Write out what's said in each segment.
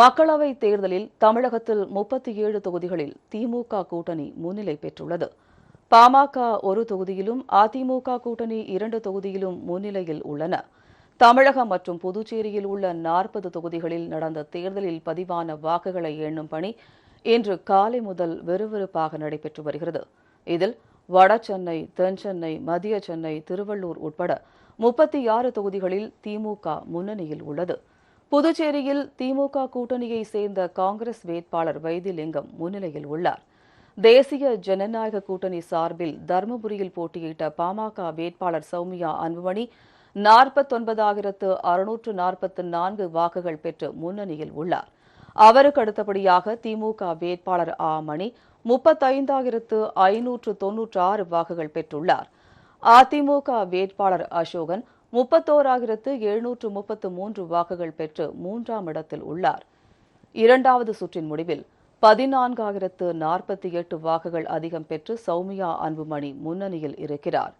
மக்களவை தேர்தலில் தமிழகத்தில் முப்பத்தி ஏழு தொகுதிகளில் திமுக கூட்டணி முன்னிலை பெற்றுள்ளது. பாமக ஒரு தொகுதியிலும் அதிமுக கூட்டணி இரண்டு தொகுதியிலும் முன்னிலையில் உள்ளன. தமிழகம் மற்றும் புதுச்சேரியில் உள்ள நாற்பது தொகுதிகளில் நடந்த தேர்தலில் பதிவான வாக்குகளை எண்ணும் பணி இன்று காலை முதல் விறுவிறுப்பாக நடைபெற்று வருகிறது. இதில் வடசென்னை தென்சென்னை மத்திய சென்னை திருவள்ளூர் உட்பட முப்பத்தி ஆறு தொகுதிகளில் திமுக முன்னணியில் உள்ளது. புதுச்சேரியில் திமுக கூட்டணியை சேர்ந்த காங்கிரஸ் வேட்பாளர் வைத்திலிங்கம் முன்னிலையில் உள்ளார். தேசிய ஜனநாயக கூட்டணி சார்பில் தருமபுரியில் போட்டியிட்ட பாமக வேட்பாளர் சௌமியா அன்புமணி நாற்பத்தொன்பதாயிரத்து அறுநூற்று நாற்பத்து நான்கு வாக்குகள் பெற்று முன்னணியில் உள்ளார். அவருக்கு அடுத்தபடியாக திமுக வேட்பாளர் ஆ. மணி முப்பத்தைந்தாயிரத்து ஐநூற்று தொன்னூற்று ஆறு வாக்குகள் பெற்றுள்ளார். அதிமுக வேட்பாளர் அசோகன் முப்பத்தோராயிரத்து எழுநூற்று முப்பத்து மூன்று வாக்குகள் பெற்று மூன்றாம் இடத்தில் உள்ளார். இரண்டாவது சுற்றின் முடிவில் பதினான்காயிரத்து நாற்பத்தி எட்டு வாக்குகள் அதிகம் பெற்று சௌமியா அன்புமணி முன்னணியில் இருக்கிறார்.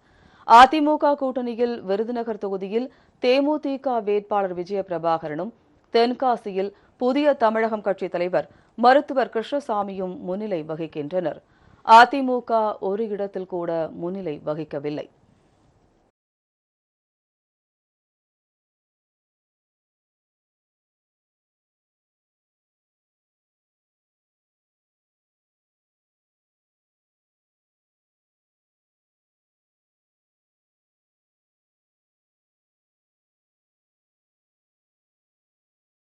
அதிமுக கூட்டணியில் விருதுநகர் தொகுதியில் தேமுதிக வேட்பாளர் விஜய பிரபாகரனும் தென்காசியில் புதிய தமிழகம் கட்சித் தலைவர் மருத்துவர் கிருஷ்ணசாமியும் முன்னிலை வகிக்கின்றனர். அதிமுக ஒரு இடத்தில் கூட முன்னிலை வகிக்கவில்லை.